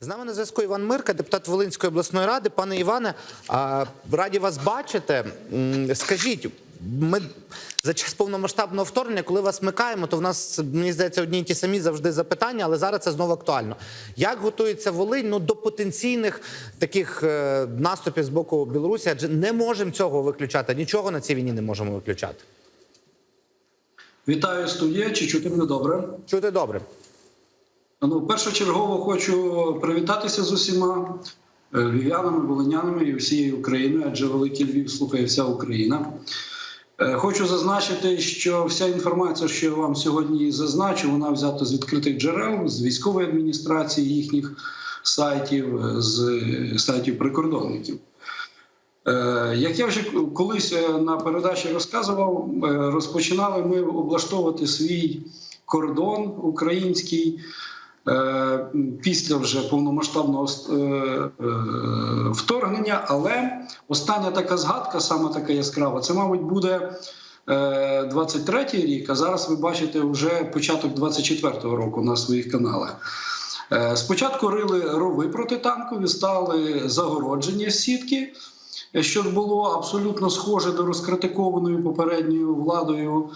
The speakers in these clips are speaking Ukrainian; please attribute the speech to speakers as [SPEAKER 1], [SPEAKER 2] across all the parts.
[SPEAKER 1] З нами на зв'язку Іван Мирка, депутат Волинської обласної ради. Пане Іване, раді вас бачити. Скажіть, ми за час повномасштабного вторгнення, коли вас микаємо, то в нас мені здається одні й ті самі завжди запитання, але зараз це знову актуально. Як готується Волинь ну, до потенційних таких е, наступів з боку Білорусі? Адже не можемо цього виключати. Нічого на цій війні не можемо виключати.
[SPEAKER 2] Вітаю студія. Чи чути мене добре?
[SPEAKER 1] Чути добре.
[SPEAKER 2] Ну, першочергово хочу привітатися з усіма е, львів'янами, волинянами і всією Україною, адже великий Львів слухає вся Україна. Е, Хочу зазначити, що вся інформація, що я вам сьогодні зазначу, вона взята з відкритих джерел, з військової адміністрації їхніх сайтів, е, з сайтів прикордонників. Як я вже колись на передачі розказував, розпочинали ми облаштовувати свій кордон український після вже повномасштабного е, е, вторгнення. Але остання така згадка, саме така яскрава, це, мабуть, буде. 23-й рік, а зараз ви бачите вже початок 24-го року на своїх каналах. Е, Спочатку рили рови протитанкові, стали загородження сітки, що було абсолютно схоже до розкритикованої попередньою владою.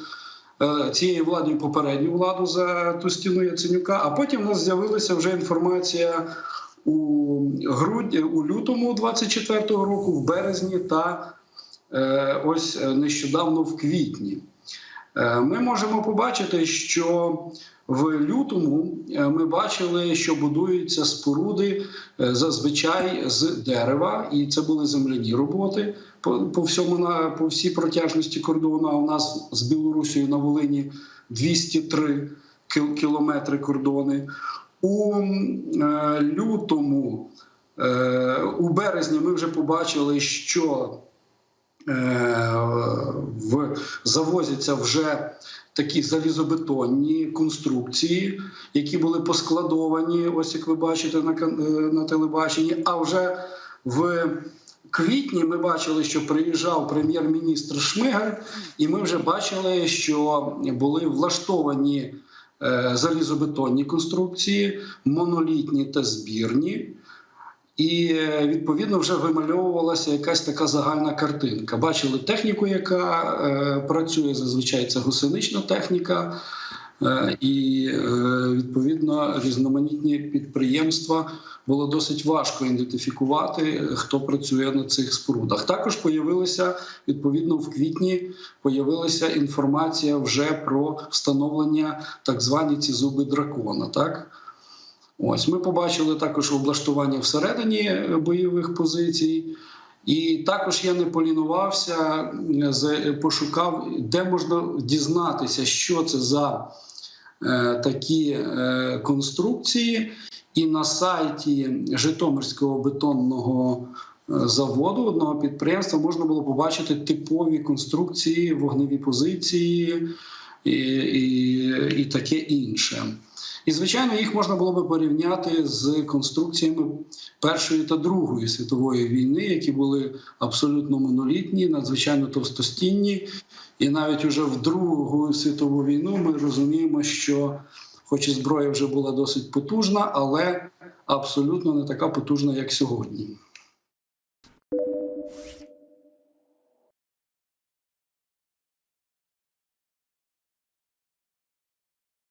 [SPEAKER 2] Е, Цією владою попередню владу за ту стіну Яценюка. А потім у нас з'явилася вже інформація у грудні, у лютому 24-го року, в березні та е, ось е, нещодавно в квітні. Е, Ми можемо побачити, що в лютому е, ми бачили, що будуються споруди е, зазвичай з дерева, і це були земляні роботи по, всьому на по всій протяжності кордону. А у нас з Білорусією на Волині 203 кілометри кордони. У лютому, у березні, ми вже побачили, що в завозяться вже такі залізобетонні конструкції, які були поскладовані, ось як ви бачите на, е, на телебаченні. А вже в квітні ми бачили, що приїжджав прем'єр-міністр Шмигаль, і ми вже бачили, що були влаштовані е, залізобетонні конструкції, монолітні та збірні. І е, відповідно вже вимальовувалася якась така загальна картинка. Бачили техніку, яка е, працює зазвичай це гусенична техніка, е, і е, відповідно різноманітні підприємства було досить важко ідентифікувати, хто працює на цих спорудах. Також появилися відповідно в квітні. Появилася інформація вже про встановлення так звані ці зуби дракона. Так. Ось ми побачили також облаштування всередині е, бойових позицій. І також я не полінувався, е, пошукав, де можна дізнатися, що це за е, такі е, конструкції. І на сайті Житомирського бетонного е, заводу одного підприємства можна було побачити типові конструкції, вогневі позиції і, і, і таке інше. І, звичайно, їх можна було би порівняти з конструкціями Першої та Другої світової війни, які були абсолютно монолітні, надзвичайно товстостінні. І навіть уже в Другу світову війну ми розуміємо, що, хоч і зброя вже була досить потужна, але абсолютно не така потужна, як сьогодні.